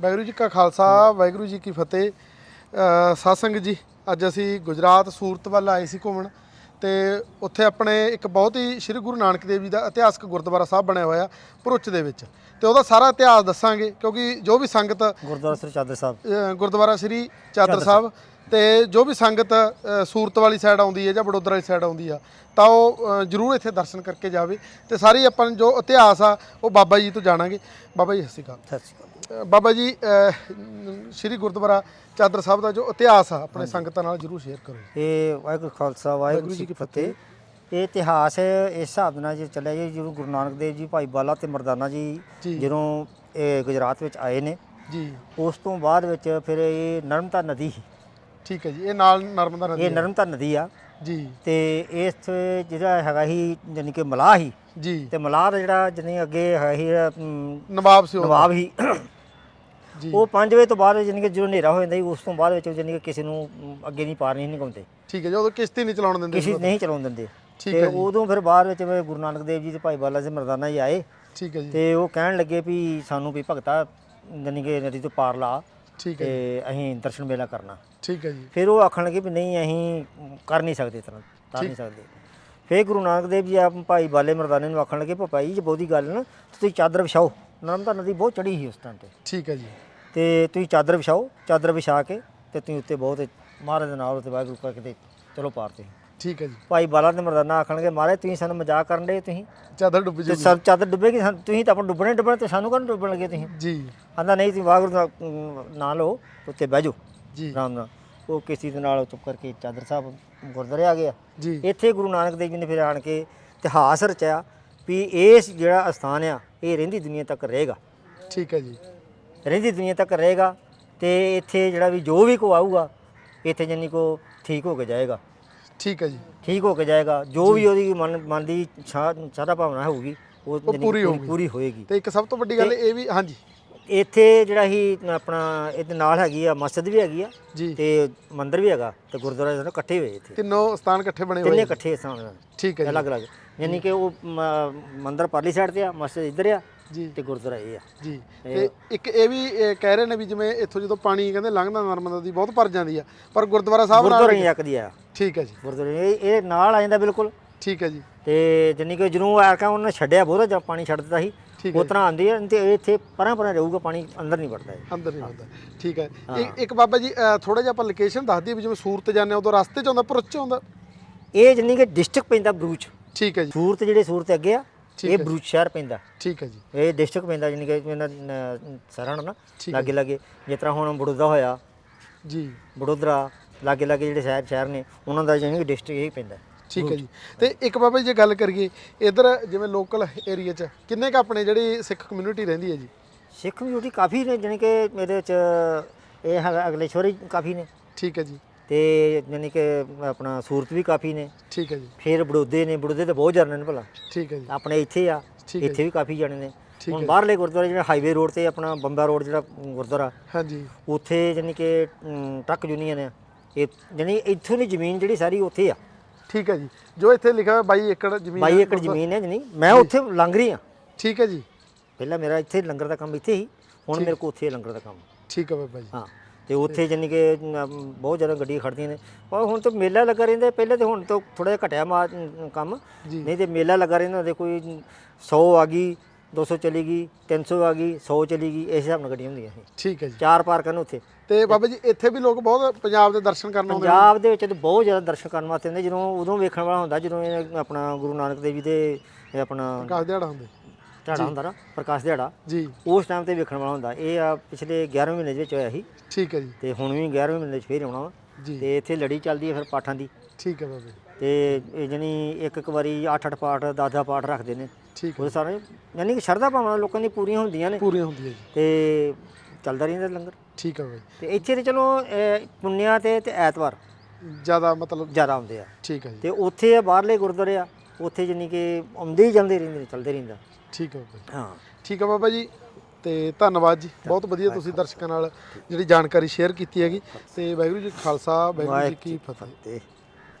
ਵਾਹਿਗੁਰੂ ਜੀ ਕਾ ਖਾਲਸਾ ਵਾਹਿਗੁਰੂ ਜੀ ਕੀ ਫਤਿਹ। ਸੰਗਤ ਜੀ ਅੱਜ ਅਸੀਂ ਗੁਜਰਾਤ ਸੂਰਤ ਵੱਲ ਆਏ ਸੀ ਘੁੰਮਣ ਤੇ ਉੱਥੇ ਆਪਣੇ ਇੱਕ ਬਹੁਤ ਹੀ ਸ੍ਰੀ ਗੁਰੂ ਨਾਨਕ ਦੇਵ ਜੀ ਦਾ ਇਤਿਹਾਸਕ ਗੁਰਦੁਆਰਾ ਸਾਹਿਬ ਬਣਿਆ ਹੋਇਆ ਭਰੁੱਚ ਦੇ ਵਿੱਚ। ਤੇ ਉਹਦਾ ਸਾਰਾ ਇਤਿਹਾਸ ਦੱਸਾਂਗੇ ਕਿਉਂਕਿ ਜੋ ਵੀ ਸੰਗਤ ਗੁਰਦੁਆਰਾ ਸ੍ਰੀ ਚਾਦਰ ਸਾਹਿਬ। ਗੁਰਦੁਆਰਾ ਸ੍ਰੀ ਚਾਦਰ ਸਾਹਿਬ। ਤੇ ਜੋ ਵੀ ਸੰਗਤ ਅ, ਸੂਰਤ ਵਾਲੀ ਸਾਈਡ ਆਉਂਦੀ ਹੈ ਜਾਂ ਵਡੋਦਰਾ ਵਾਲੀ ਸਾਈਡ ਆਉਂਦੀ ਆ ਤਾਂ ਉਹ ਅ, ਜ਼ਰੂਰ ਇੱਥੇ ਦਰਸ਼ਨ ਕਰਕੇ ਜਾਵੇ। ਤੇ ਸਾਰੀ ਆਪਾਂ ਨੂੰ ਜੋ ਇਤਿਹਾਸ ਆ ਉਹ ਬਾਬਾ ਜੀ ਤੋਂ ਜਾਣਾਂਗੇ। ਬਾਬਾ ਜੀ ਸਤਿ ਸ਼੍ਰੀ ਅਕਾਲ। ਸਤਿ ਸ਼੍ਰੀ ਅਕਾਲ। ਅ, ਬਾਬਾ ਜੀ ਅ, ਸ੍ਰੀ ਗੁਰਦੁਆਰਾ ਚਾਦਰ ਸਾਹਿਬ ਦਾ ਜੋ ਇਤਿਹਾਸ ਆ ਆਪਣੇ ਸੰਗਤਾਂ ਨਾਲ ਜਰੂਰ ਸ਼ੇਅਰ ਕਰੋ ਇਹ ਵਾਹਿਗੁਰੂ ਖਾਲਸਾ ਵਾਹਿਗੁਰੂ ਜੀ ਕੀ ਫਤਿਹ। ਇਹ ਇਤਿਹਾਸ ਇਸ ਹਿਸਾਬ ਨਾਲ ਜੇ ਚੱਲਿਆ ਜੀ ਜਦੋਂ ਗੁਰੂ ਨਾਨਕ ਦੇਵ ਜੀ ਭਾਈ ਬਾਲਾ ਤੇ ਮਰਦਾਨਾ ਜੀ ਜੀ। ਜਦੋਂ ਇਹ ਗੁਜਰਾਤ ਵਿੱਚ ਆਏ ਨੇ ਜੀ। ਉਸ ਤੋਂ ਬਾਅਦ ਵਿੱਚ ਫਿਰ ਇਹ ਨਰਮਤਾ ਨਦੀ ਸੀ। ਠੀਕ ਹੈ ਜੀ ਇਹ ਨਾਲ ਨਰਮਦਾ ਨਦੀ ਇਹ ਹੈ। ਨਰਮਤਾ ਨਦੀ ਆ। ਜੀ। ਤੇ ਇਸ ਜਿਹੜਾ ਹੈਗਾ ਸੀ ਯਾਨੀ ਕਿ ਮਲਾਹ ਹੀ ਜੀ। ਤੇ ਮਲਾਹ ਦਾ ਜਿਹੜਾ ਜਾਨੀ ਅੱਗੇ ਹੈ ਸੀ ਅਮ, ਨਵਾਬ ਸੀ। ਨਵਾਬ ਹੀ ਜੀ। ਉਹ 5 ਵਜੇ ਤੋਂ ਬਾਅਦ ਜਾਨੀ ਕਿ ਜਦੋਂ ਹਨੇਰਾ ਹੋ ਜਾਂਦਾ ਸੀ ਉਸ ਤੋਂ ਬਾਅਦ ਵਿੱਚ ਜਾਨੀ ਕਿ ਕਿਸੇ ਨੂੰ ਅਮ, ਅੱਗੇ ਨਹੀਂ ਪਾਰ ਨਹੀਂ ਨਿਕਾਉਂਦੇ ਠੀਕ ਹੈ ਜੀ ਉਦੋਂ ਕਿਸ਼ਤੀ ਨਹੀਂ ਚਲਾਉਣ ਦਿੰਦੇ ਕਿਸੇ ਸੀ ਨਹੀਂ ਚਲਾਉਣ ਦਿੰਦੇ। ਠੀਕ ਤੇ ਹੈ ਜੀ। ਉਦੋਂ ਫਿਰ ਬਾਅਦ ਵਿੱਚ ਫਿਰ ਗੁਰੂ ਨਾਨਕ ਦੇਵ ਜੀ ਤੇ ਭਾਈ ਬਾਲਾ ਜੀ ਮਰਦਾਨਾ ਜੀ ਆਏ। ਠੀਕ ਹੈ ਜੀ। ਤੇ ਉਹ ਕਹਿਣ ਲੱਗੇ ਵੀ ਸਾਨੂੰ ਵੀ ਭਗਤਾ ਜਾਨੀ ਕਿ ਨਦੀ ਤੋਂ ਪਾਰ ਲਾ। ਠੀਕ ਹੈ ਤੇ ਅਸੀਂ ਦਰਸ਼ਨ ਮੇਲਾ ਕਰਨਾ। ਠੀਕ ਹੈ ਜੀ। ਫਿਰ ਉਹ ਆਖਣ ਲੱਗੇ ਵੀ ਨਹੀਂ ਅਸੀਂ ਕਰ ਨਹੀਂ ਸਕਦੇ ਤਰ੍ਹਾਂ ਕਰ ਨਹੀਂ ਸਕਦੇ। ਫਿਰ ਗੁਰੂ ਨਾਨਕ ਦੇਵ ਜੀ ਆਪ ਭਾਈ ਬਾਲੇ ਮਰਦਾਨੇ ਨੂੰ ਆਖਣ ਲੱਗੇ ਭਾਈ ਜੀ ਬਹੁਤੀ ਗੱਲ ਨਾ ਤੁਸੀਂ ਚਾਦਰ ਵਿਛਾਓ। ਨਰਮਦਾ ਨਦੀ ਬਹੁਤ ਚੜੀ ਸੀ ਉਸ ਟਾਈਮ ਤੇ। ਠੀਕ ਹੈ ਜੀ। ਤੇ ਤੁਸੀਂ ਚਾਦਰ ਵਿਛਾਓ ਚਾਦਰ ਵਿਛਾ ਕੇ ਤੇ ਤੁਸੀਂ ਉੱਤੇ ਬਹੁਤ ਮਹਾਰਾਜ ਦੇ ਨਾਲ ਉੱਤੇ ਵਾਹਿਗੁਰੂ ਕਰਕੇ ਤੇ ਚਲੋ ਪਾਰ ਤੇ ਠੀਕ ਹੈ ਜੀ। ਭਾਈ ਬਾਲਾ ਤੇ ਮਰਦਾਨਾ ਆਖਣਗੇ ਮਹਾਰਾਜ ਤੁਸੀਂ ਸਾਨੂੰ ਮਜ਼ਾਕ ਕਰਨ ਦੇ ਤੁਸੀਂ? ਚਾਦਰ ਡੁੱਬ ਤੇ ਜੀ ਸਭ ਚਾਦਰ ਡੁੱਬੇਗੀ ਸਾਨੂੰ- ਤੁਸੀਂ ਤਾਂ ਆਪਾਂ ਡੁੱਬਣੇ ਡੁੱਬਣੇ ਤੇ ਸਾਨੂੰ ਕਾਹਨੂੰ ਡੁੱਬਣ ਲੱਗੇ ਤੁਸੀਂ? ਜੀ। ਆਂਦਾ ਨਹੀਂ ਤੁਸੀਂ ਵਾਹਿਗੁਰੂ ਦਾ ਅਮ, ਨਾਂ ਲਓ ਉੱਤੇ ਬਹਿ ਜਾਓ ਜੀ। ਆਰਾਮ ਨਾਲ। ਉਹ ਕਿਸੇ ਦੇ ਨਾਲ ਚੁੱਪ ਕਰਕੇ ਚਾਦਰ ਸਾਹਿਬ ਗੁਰਦੁਆਰੇ ਆ ਗਿਆ। ਜੀ। ਇੱਥੇ ਗੁਰੂ ਨਾਨਕ ਦੇਵ ਜੀ ਨੇ ਫਿਰ ਆਣ ਕੇ ਇਤਿਹਾਸ ਰਚਿਆ ਵੀ ਇਸ ਜਿਹੜਾ ਅਸਥਾਨ ਆ ਇਹ ਰਹਿੰਦੀ ਦੁਨੀਆ ਤੱਕ ਰਹੇਗਾ। ਠੀਕ ਹੈ ਜੀ। ਰਹਿੰਦੀ ਦੁਨੀਆ ਤੱਕ ਰਹੇਗਾ ਤੇ ਇੱਥੇ ਜਿਹੜਾ ਵੀ ਜੋ ਵੀ ਕੋ ਆਊਗਾ ਇੱਥੇ ਜਾਨੀ ਕੋ ਠੀਕ ਹੋ ਕੇ ਜਾਏਗਾ। ਠੀਕ ਹੈ ਜੀ। ਠੀਕ ਹੋ ਕੇ ਜਾਏਗਾ। ਜੋ ਵੀ ਉਹਦੀ ਮਨ ਮਨ ਦੀ ਸਾਰਾ ਭਾਵਨਾ ਹੋਊਗੀ ਉਹ ਪੂਰੀ। ਪੂਰੀ ਹੋਏਗੀ। ਤੇ ਇੱਕ ਸਭ ਤੋਂ ਵੱਡੀ ਗੱਲ ਇਹ ਵੀ ਹਾਂਜੀ। ਇੱਥੇ ਜਿਹੜਾ ਹੀ ਆਪਣਾ ਇਹਦੇ ਨਾਲ ਹੈਗੀ ਆ ਮਸਜਿਦ ਵੀ ਹੈਗੀ ਆ ਤੇ ਮੰਦਿਰ ਵੀ ਹੈਗਾ ਤੇ ਗੁਰਦੁਆਰਾ ਜਿਹੜਾ ਇਕੱਠੇ ਹੋਏ ਇੱਥੇ। ਤਿੰਨੋਂ ਸਥਾਨ ਇਕੱਠੇ ਬਣੇ ਤਿੰਨੇ ਹੋਏ ਇਕੱਠੇ ਸਥਾਨ ਠੀਕ ਹੈ ਜੀ। ਅਲੱਗ ਅਲੱਗ ਯਾਨੀ ਕਿ ਉਹ ਮੰਦਿਰ ਪਰਲੀ ਸਾਈਡ ਤੇ ਆ ਮਸਜਿਦ ਇੱਧਰ ਆ ਜੀ। ਤੇ ਗੁਰਦੁਆਰਾ ਇਹ ਆ। ਜੀ। ਤੇ ਇੱਕ ਇਹ ਵੀ ਕਹਿ ਰਹੇ ਨੇ ਵੀ ਜਿਵੇਂ ਇੱਥੋਂ ਜਦੋਂ ਪਾਣੀ ਕਹਿੰਦੇ ਲੰਘਦਾ ਨਰਮਦਾ ਦੀ ਬਹੁਤ ਭਰ ਜਾਂਦੀ ਆ। ਪਰ ਗੁਰਦੁਆਰਾ ਸਾਹਿਬ ਨਾਲ ਗੁਰਦੁਆਰਾ ਹੀ ਆ। ਠੀਕ ਹੈ ਜੀ। ਗੁਰਦੁਆਰੇ ਇਹ ਇਹ ਨਾਲ ਆ ਜਾਂਦਾ ਬਿਲਕੁਲ। ਠੀਕ ਹੈ ਜੀ। ਤੇ ਜਾਨੀ ਕਿ ਜਦੋਂ ਆਰਕਾ ਉਹਨਾਂ ਨੇ ਛੱਡਿਆ ਬਹੁਤਾ ਜਾਂ ਪਾਣੀ ਛੱਡ ਦਿੱਤਾ ਸੀ। ਉਹ ਤਰ੍ਹਾਂ ਆਂਦੀ ਹੈ ਤੇ ਇੱਥੇ ਪਰਾਂ ਪਰਾਂ ਰਹੂਗਾ ਪਾਣੀ ਅੰਦਰ ਨਹੀਂ ਵੜਦਾ ਅੰਦਰ ਨਹੀਂ ਹੁੰਦਾ ਠੀਕ ਹੈ। ਇੱਕ- ਬਾਬਾ ਜੀ ਥੋੜਾ ਜਿਹਾ ਆਪਾਂ ਲੋਕੇਸ਼ਨ ਦੱਸ ਦਈਏ ਵੀ ਜਿਵੇਂ ਸੂਰਤ ਜਾਂਦੇ ਉਦੋਂ ਰਸਤੇ 'ਚ ਆਉਂਦਾ ਭਰੁੱਚ 'ਚ ਆਉਂਦਾ? ਇਹ ਜਾਨੀ ਕਿ ਡਿਸਟ੍ਰਿਕਟ ਪੈਂਦਾ ਬਰੂਚ। ਠੀਕ ਹੈ ਜੀ। ਸੂਰਤ ਜਿਹੜੇ ਸੂਰਤ ਅੱਗੇ ਆ ਇਹ ਬਰੂਚ ਸ਼ਹਿਰ ਪੈਂਦਾ। ਠੀਕ ਹੈ ਜੀ। ਇਹ ਡਿਸਟ੍ਰਿਕਟ ਪੈਂਦਾ ਜਾਨੀ ਕਿ ਇਹਨਾਂ ਸਰਹਣ ਨਾ ਲਾਗੇ ਲਾਗੇ ਜਿਸ ਤਰ੍ਹਾਂ ਹੁਣ ਬੜੋਦਾ ਹੋਇਆ ਜੀ। ਵਡੋਦਰਾ ਲਾਗੇ ਲਾਗੇ ਜਿਹੜੇ ਸ਼ਹਿਰ ਸ਼ਹਿਰ ਨੇ ਉਹਨਾਂ ਦਾ ਜਾਨੀ ਕਿ ਡਿਸਟ੍ਰਿਕਟ ਇਹ ਪੈਂਦਾ। ਠੀਕ ਹੈ ਜੀ। ਤੇ ਇੱਕ ਬਾਬਾ ਜੀ ਜੇ ਗੱਲ ਕਰੀਏ ਇਧਰ ਜਿਵੇਂ ਲੋਕਲ ਏਰੀਆ 'ਚ ਕਿੰਨੇ ਕ ਆਪਣੇ ਜਿਹੜੀ ਸਿੱਖ ਕਮਿਊਨਿਟੀ ਰਹਿੰਦੀ ਹੈ ਜੀ? ਸਿੱਖ ਕਮਿਊਨਿਟੀ ਕਾਫੀ ਨੇ ਜਾਨੀ ਕਿ ਇਹਦੇ ਵਿੱਚ ਇਹ ਹੈਗਾ ਅਗਲੇਸ਼ਵਰੀ ਕਾਫੀ ਨੇ। ਠੀਕ ਹੈ ਜੀ। ਤੇ ਜਾਨੀ ਕਿ ਆਪਣਾ ਸੂਰਤ ਵੀ ਕਾਫੀ ਨੇ। ਠੀਕ ਹੈ ਜੀ। ਫਿਰ ਬੜੋਦੇ ਨੇ ਬੜੋਦੇ ਤੇ ਬਹੁਤ ਜਾਣੇ ਨੇ ਭਲਾ। ਠੀਕ ਹੈ ਜੀ। ਆਪਣੇ ਇੱਥੇ ਆ ਇੱਥੇ ਵੀ ਕਾਫੀ ਜਾਣੇ ਨੇ। ਹੁਣ ਬਾਹਰਲੇ ਗੁਰਦੁਆਰੇ ਜਿਹੜਾ ਹਾਈਵੇ ਰੋਡ ਤੇ ਆਪਣਾ ਬੰਬਾ ਰੋਡ ਜਿਹੜਾ ਗੁਰਦੁਆਰਾ ਹਾਂਜੀ। ਉੱਥੇ ਜਾਨੀ ਕਿ ਟਰੱਕ ਯੂਨੀਅਨ ਆ। ਇਹ ਜਾਨੀ ਇੱਥੋਂ ਦੀ ਜ਼ਮੀਨ ਜਿਹੜੀ ਸਾਰੀ ਉੱਥੇ ਆ। ਠੀਕ ਹੈ ਜੀ। ਜੋ ਇੱਥੇ ਲਿਖਿਆ ਹੋਇਆ 22 ਏਕੜ ਜ਼ਮੀਨ 22 ਏਕੜ ਜ਼ਮੀਨ ਹੈ ਜਾਨੀ ਮੈਂ ਉੱਥੇ ਲੰਘ ਰਹੀ ਆ ਠੀਕ ਹੈ ਜੀ। ਪਹਿਲਾਂ ਮੇਰਾ ਇੱਥੇ ਲੰਗਰ ਦਾ ਕੰਮ ਇੱਥੇ ਹੀ। ਹੁਣ ਮੇਰੇ ਕੋਲ ਉੱਥੇ ਲੰਗਰ ਦਾ ਕੰਮ। ਠੀਕ ਹੈ ਬਾਬਾ ਜੀ। ਹਾਂ ਤੇ ਉੱਥੇ ਜਾਨੀ ਕਿ ਬਹੁਤ ਜ਼ਿਆਦਾ ਗੱਡੀਆਂ ਖੜਦੀਆਂ ਨੇ। ਪਰ ਹੁਣ ਤਾਂ ਮੇਲਾ ਲੱਗਾ ਰਹਿੰਦਾ। ਪਹਿਲੇ ਤੇ ਹੁਣ ਤਾਂ ਥੋੜਾ ਜਿਹਾ ਘਟਿਆ ਮਾ ਕੰਮ। ਨਹੀਂ ਤੇ ਮੇਲਾ ਲੱਗਾ ਰਹਿੰਦਾ। ਦੇ ਕੋਈ 100 ਆ ਗਈ। 200 ਚਲੀ ਗਈ 300 ਆ ਗਈ 100 ਚਲੀ ਗਈ ਇਸ ਹਿਸਾਬ ਨਾਲ ਗੱਡੀਆਂ ਹੁੰਦੀਆਂ ਸੀ ਠੀਕ ਹੈ ਜੀ। ਚਾਰ ਪਾਰਕਾਂ ਨੇ ਉੱਥੇ। ਤੇ ਬਾਬਾ ਜੀ ਇੱਥੇ ਵੀ ਲੋਕ ਬਹੁਤ ਪੰਜਾਬ ਦੇ ਦਰਸ਼ਨ ਕਰਨ ਆਉਂਦੇ ਨੇ। ਪੰਜਾਬ ਦੇ ਵਿੱਚ ਤਾਂ ਬਹੁਤ ਜ਼ਿਆਦਾ ਦਰਸ਼ਨ ਕਰਨ ਵਾਸਤੇ ਆਉਂਦੇ ਜਦੋਂ ਉਦੋਂ ਵੇਖਣ ਵਾਲਾ ਹੁੰਦਾ ਜਦੋਂ ਇਹ ਆਪਣਾ ਗੁਰੂ ਨਾਨਕ ਦੇਵ ਜੀ ਦੇ ਇਹ ਆਪਣਾ ਪ੍ਰਕਾਸ਼ ਦਿਹਾੜਾ ਹੁੰਦੇ। ਦਿਹਾੜਾ ਹੁੰਦਾ ਨਾ ਪ੍ਰਕਾਸ਼ ਦਿਹਾੜਾ ਜੀ। ਉਸ ਟਾਈਮ ਤੇ ਵੇਖਣ ਵਾਲਾ ਹੁੰਦਾ। ਇਹ ਆ ਪਿਛਲੇ 11ਵੇਂ ਮਹੀਨੇ ਦੇ ਵਿੱਚ ਹੋਇਆ ਸੀ। ਠੀਕ ਹੈ ਜੀ। ਤੇ ਹੁਣ ਵੀ 11ਵੇਂ ਮਹੀਨੇ 'ਚ ਫੇਰ ਆਉਣਾ ਵਾ। ਜੀ। ਤੇ ਇੱਥੇ ਲੜੀ ਚੱਲਦੀ ਹੈ ਫਿਰ ਪਾਠਾਂ ਦੀ। ਠੀਕ ਹੈ ਬਾਬਾ ਜੀ। ਤੇ ਇਹ ਜਣੀ ਇੱਕ ਇੱਕ ਵਾਰੀ 8-8 ਪਾਠ 10-10 ਪਾਠ ਰੱਖਦੇ ਨੇ। ਠੀਕ ਉਹ ਸਾਰੇ ਯਾਨੀ ਕਿ ਸ਼ਰਧਾ ਭਾਵਨਾ ਲੋਕਾਂ ਦੀ ਪੂਰੀਆਂ ਹੁੰਦੀਆਂ ਨੇ। ਪੂਰੀਆਂ ਹੁੰਦੀਆਂ ਜੀ। ਤੇ ਚੱਲਦਾ ਰਹਿੰਦਾ ਲੰਗਰ। ਠੀਕ ਹੈ ਬਾਬਾ ਤੇ ਇੱਥੇ ਤੇ ਚਲੋ ਅਹ, ਪੁੰਨਿਆ ਤੇ ਤੇ ਐਤਵਾਰ ਜ਼ਿਆਦਾ ਮਤਲਬ ਜ਼ਿਆਦਾ ਆਉਂਦੇ ਆ। ਠੀਕ ਹੈ ਜੀ। ਤੇ ਉੱਥੇ ਆ ਬਾਹਰਲੇ ਗੁਰਦੁਆਰੇ ਆ ਉੱਥੇ ਜਾਨੀ ਕਿ ਆਉਂਦੇ ਹੀ ਜਾਂਦੇ ਰਹਿੰਦੇ ਨੇ ਚੱਲਦੇ ਰਹਿੰਦਾ। ਠੀਕ ਹੈ ਬਾਬਾ ਜੀ ਹਾਂ। ਠੀਕ ਹੈ ਬਾਬਾ ਜੀ ਤੇ ਧੰਨਵਾਦ ਜੀ। ਬਹੁਤ ਵਧੀਆ ਤੁਸੀਂ ਦਰਸ਼ਕਾਂ ਨਾਲ ਜਿਹੜੀ ਜਾਣਕਾਰੀ ਸ਼ੇਅਰ ਕੀਤੀ ਹੈਗੀ। ਤੇ ਵਾਹਿਗੁਰੂ ਜੀ ਖਾਲਸਾ ਵਾਹਿਗੁਰੂ ਜੀ ਕੀ ਫਤਿਹ।